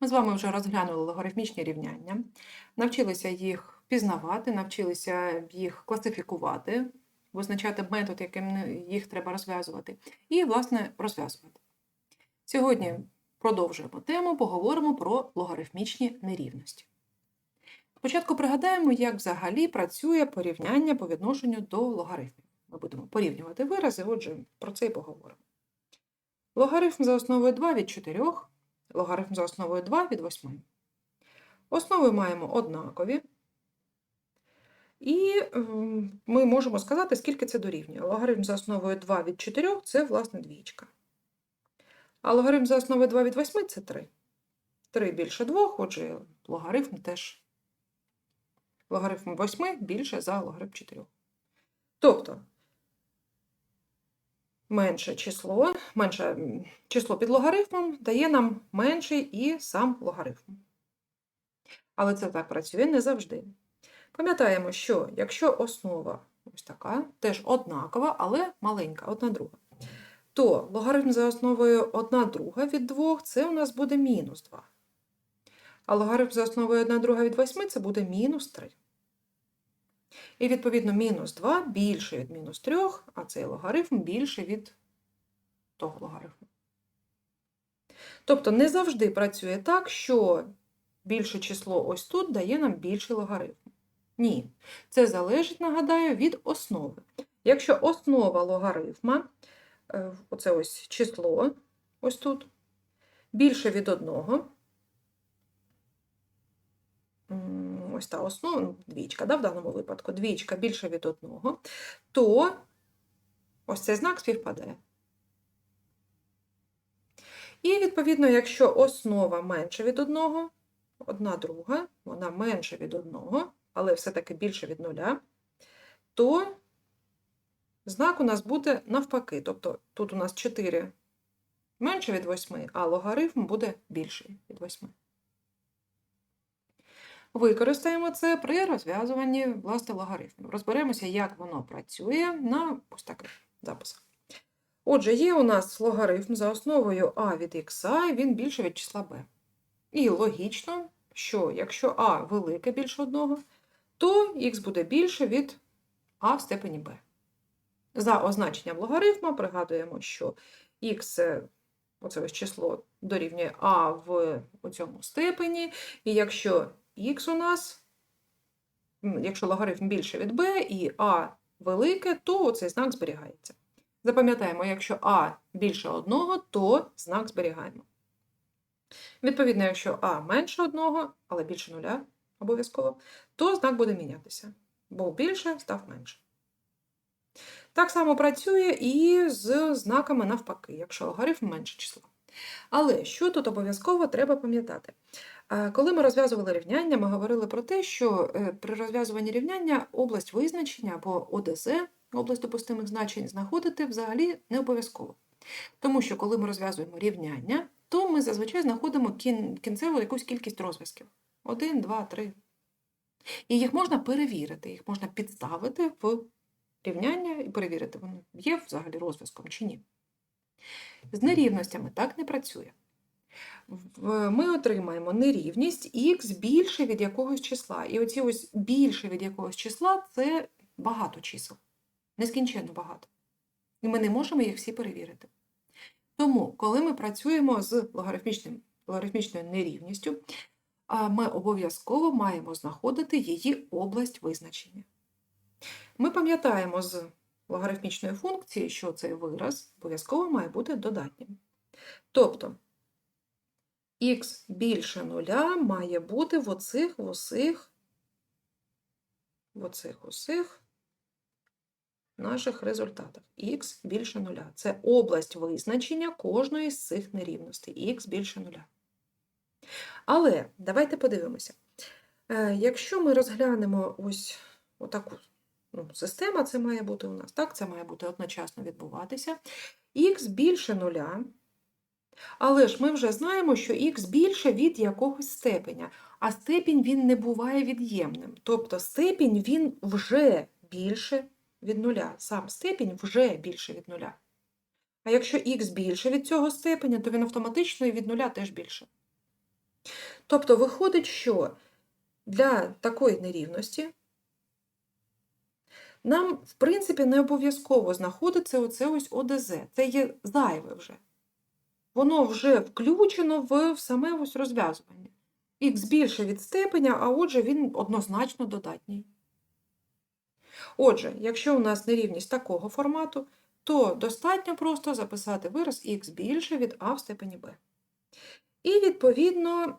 Ми з вами вже розглянули логарифмічні рівняння, навчилися їх пізнавати, навчилися їх класифікувати, визначати метод, яким їх треба розв'язувати, і, власне, розв'язувати. Сьогодні продовжуємо тему, поговоримо про логарифмічні нерівності. Спочатку пригадаємо, як взагалі працює порівняння по відношенню до логарифмів. Ми будемо порівнювати вирази, отже, про це і поговоримо. Логарифм за основою 2 від 4, логарифм за основою 2 від 8. Основи маємо однакові. І ем, ми можемо сказати, скільки це дорівнює. Логарифм за основою 2 від 4 це, власне, двічка. А логарифм за основою 2 від 8 це 3. 3 більше 2, отже, логарифм теж. Логарифм 8 більше за логарифм 4. Тобто, менше число, менше число під логарифмом дає нам менший і сам логарифм. Але це так працює не завжди. Пам'ятаємо, що якщо основа ось така, теж однакова, але маленька, одна друга, то логарифм за основою 1 друга від 2 це у нас буде мінус 2. А логарифм за основою 1 друга від 8 це буде мінус 3. І, відповідно, мінус 2 більше від мінус 3, а цей логарифм більше від того логарифму. Тобто не завжди працює так, що більше число ось тут дає нам більший логарифм. Ні. Це залежить, нагадаю, від основи. Якщо основа логарифма, е, оце ось число, ось тут, більше від одного, м, ось та основа, ну, двічка, да, в даному випадку, двічка більше від одного, то ось цей знак співпадає. І, відповідно, якщо основа менше від одного, одна друга, вона менше від одного, але все-таки більше від нуля, то знак у нас буде навпаки. Тобто тут у нас 4 менше від 8, а логарифм буде більший від 8. Використаємо це при розв'язуванні власне логарифмів. Розберемося, як воно працює на ось таких записах. Отже, є у нас логарифм за основою а від х, він більше від числа b. І логічно, що якщо а велике більше одного, то х буде більше від а в степені b. За означенням логарифма пригадуємо, що х оце ось число дорівнює а в цьому степені, і якщо х у нас, якщо логарифм більше від b і а велике, то цей знак зберігається. Запам'ятаємо, якщо а більше одного, то знак зберігаємо. Відповідно, якщо а менше одного, але більше нуля обов'язково, то знак буде мінятися. Був більше, став менше. Так само працює і з знаками навпаки, якщо логарифм менше числа. Але що тут обов'язково треба пам'ятати? Коли ми розв'язували рівняння, ми говорили про те, що е, при розв'язуванні рівняння область визначення або ОДЗ, область допустимих значень, знаходити взагалі не обов'язково. Тому що, коли ми розв'язуємо рівняння, то ми зазвичай знаходимо кінцеву якусь кількість розв'язків. Один, два, три. І їх можна перевірити, їх можна підставити в рівняння і перевірити, воно є взагалі розв'язком чи ні. З нерівностями так не працює. В- Ми отримаємо нерівність х більше від якогось числа. І оці ось більше від якогось числа це багато чисел. Нескінченно багато. І ми не можемо їх всі перевірити. Тому, коли ми працюємо з логарифмічним, логарифмічною нерівністю, ми обов'язково маємо знаходити її область визначення. Ми пам'ятаємо з логарифмічної функції, що цей вираз обов'язково має бути додатнім. Тобто х більше нуля має бути в оцих, в оцих, в оцих, оцих наших результатах. х більше нуля. Це область визначення кожної з цих нерівностей. х більше нуля. Але давайте подивимося. Е, Якщо ми розглянемо ось отаку ну, систему, це має бути у нас, так, це має бути одночасно відбуватися. х більше нуля. Але ж ми вже знаємо, що х більше від якогось степеня, а степінь він не буває від'ємним. Тобто степінь він вже більше від нуля. Сам степінь вже більше від нуля. А якщо х більше від цього степеня, то він автоматично і від нуля теж більше. Тобто виходить, що для такої нерівності нам, в принципі, не обов'язково знаходиться оце ось ОДЗ. Це є зайве вже. Воно вже включено в саме ось розв'язування. Х більше від степеня, а отже, він однозначно додатній. Отже, якщо у нас нерівність такого формату, то достатньо просто записати вираз х більше від а в степені b. І, відповідно,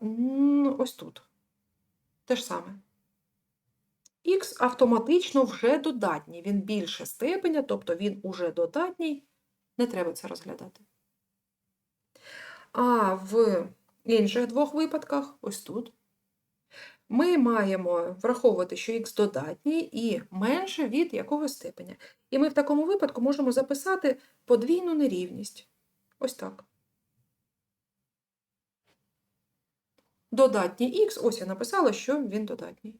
ось тут те ж саме. Х автоматично вже додатній, він більше степеня, тобто він уже додатній, не треба це розглядати. А в інших двох випадках, ось тут, ми маємо враховувати, що х додатній і менше від якогось степеня. І ми в такому випадку можемо записати подвійну нерівність. Ось так. Додатній х, ось я написала, що він додатній.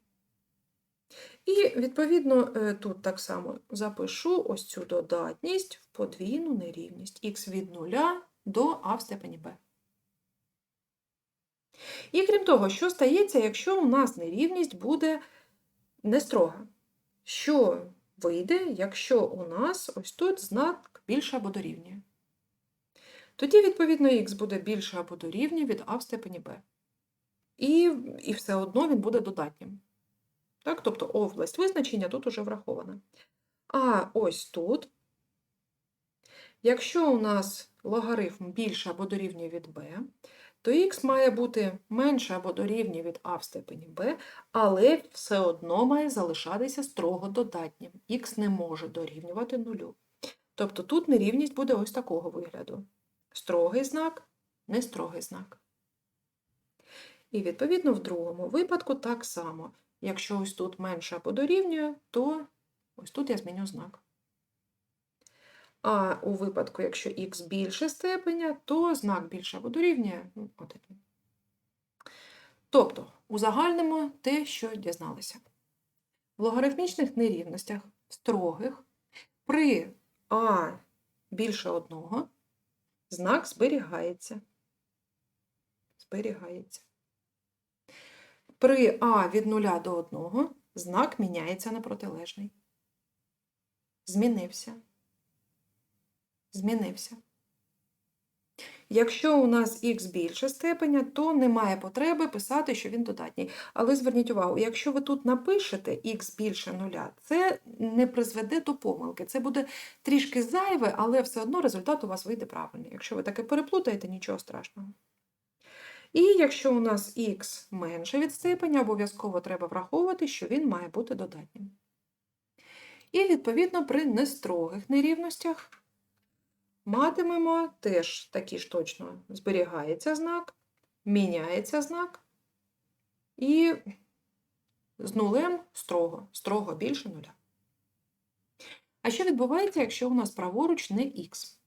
І, відповідно, е, тут так само запишу ось цю додатність в подвійну нерівність х від 0 до а в степені b. І крім того, що стається, якщо у нас нерівність буде не строга? Що вийде, якщо у нас ось тут знак більше або дорівнює? Тоді, відповідно, х буде більше або дорівнює від а в степені b. І, і все одно він буде додатнім. Так? Тобто область визначення тут уже врахована. А ось тут, якщо у нас логарифм більше або дорівнює від b, то х має бути менше або дорівнює від а в степені b, але все одно має залишатися строго додатнім. х не може дорівнювати нулю. Тобто тут нерівність буде ось такого вигляду. Строгий знак, нестрогий знак. І, відповідно, в другому випадку так само. Якщо ось тут менше або дорівнює, то ось тут я зміню знак. А у випадку, якщо х більше степеня, то знак більше або дорівнює ну, один. Тобто, узагальнимо те, що дізналися. В логарифмічних нерівностях строгих при а більше одного знак зберігається. Зберігається. При а від 0 до 1 знак міняється на протилежний. Змінився. Змінився. Якщо у нас х більше степеня, то немає потреби писати, що він додатній. Але зверніть увагу, якщо ви тут напишете х більше нуля, це не призведе до помилки. Це буде трішки зайве, але все одно результат у вас вийде правильний. Якщо ви таке переплутаєте, нічого страшного. І якщо у нас х менше від степеня, обов'язково треба враховувати, що він має бути додатнім. І, відповідно, при нестрогих нерівностях матимемо теж такі ж точно зберігається знак, міняється знак, і з нулем строго, строго більше нуля. А що відбувається, якщо у нас праворуч не х?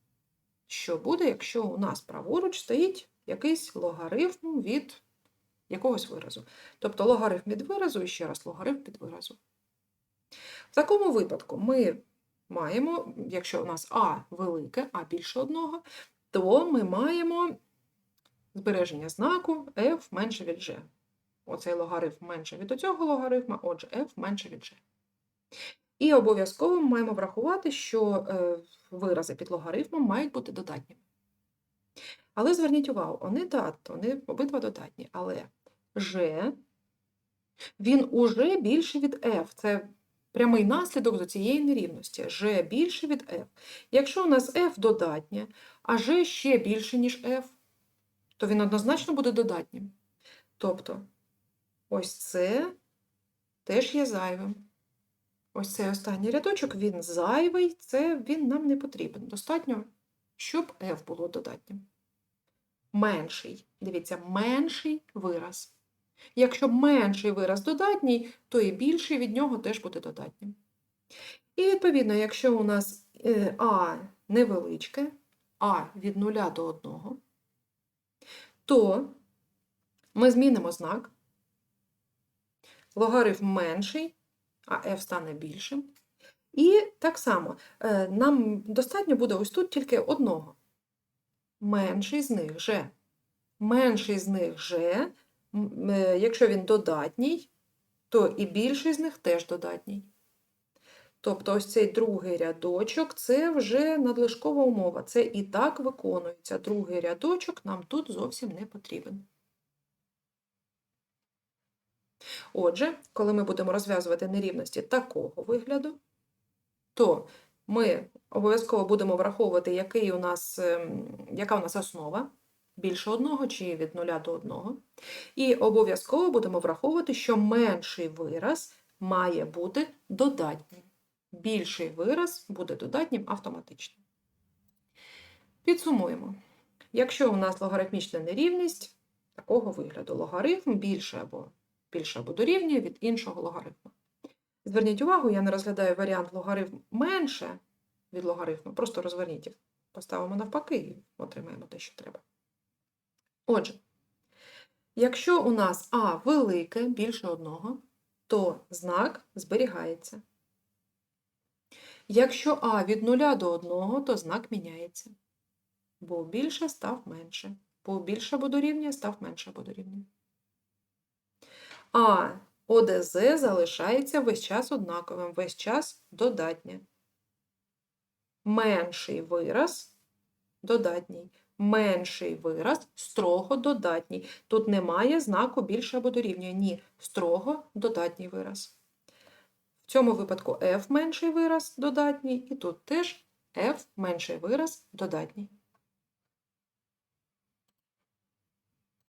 Що буде, якщо у нас праворуч стоїть якийсь логарифм від якогось виразу. Тобто логарифм від виразу і ще раз логарифм від виразу. В такому випадку ми маємо, якщо у нас А велике, А більше одного, то ми маємо збереження знаку f менше від g. Оцей логарифм менше від оцього логарифма, отже, f менше від g. І обов'язково ми маємо врахувати, що е, вирази під логарифмом мають бути додатніми. Але зверніть увагу, вони дат, вони обидва додатні, але G, він уже більше від F. Це прямий наслідок до цієї нерівності. G більше від F. Якщо у нас F додатнє, а G ще більше, ніж F, то він однозначно буде додатнім. Тобто, ось це теж є зайвим. Ось цей останній рядочок, він зайвий, це він нам не потрібен. Достатньо, щоб F було додатнім менший. Дивіться, менший вираз. Якщо менший вираз додатній, то і більший від нього теж буде додатнім. І, відповідно, якщо у нас е, А невеличке, А від 0 до 1, то ми змінимо знак. Логарифм менший, а f стане більшим. І так само е, нам достатньо буде ось тут тільки одного менший з них G. Менший з них G м, е, якщо він додатній, то і більший з них теж додатній. Тобто ось цей другий рядочок це вже надлишкова умова. Це і так виконується. Другий рядочок нам тут зовсім не потрібен. Отже, коли ми будемо розв'язувати нерівності такого вигляду, то ми обов'язково будемо враховувати, який у нас, ем, яка у нас основа більше одного чи від нуля до одного. І обов'язково будемо враховувати, що менший вираз має бути додатнім. Більший вираз буде додатнім автоматично. Підсумуємо. Якщо у нас логарифмічна нерівність такого вигляду, логарифм більше або більше або дорівнює від іншого логарифму. Зверніть увагу, я не розглядаю варіант логарифм менше від логарифму, просто розверніть їх. Поставимо навпаки і отримаємо те, що треба. Отже, якщо у нас А велике більше одного, то знак зберігається. Якщо А від 0 до 1, то знак міняється. Був більше, став менше. Був більше або дорівнює, став менше або дорівнює. А ОДЗ залишається весь час однаковим, весь час додатнє. Менший вираз додатній. Менший вираз строго додатній. Тут немає знаку більше або дорівнює. Ні, строго додатній вираз. В цьому випадку f менший вираз додатній, і тут теж f менший вираз додатній.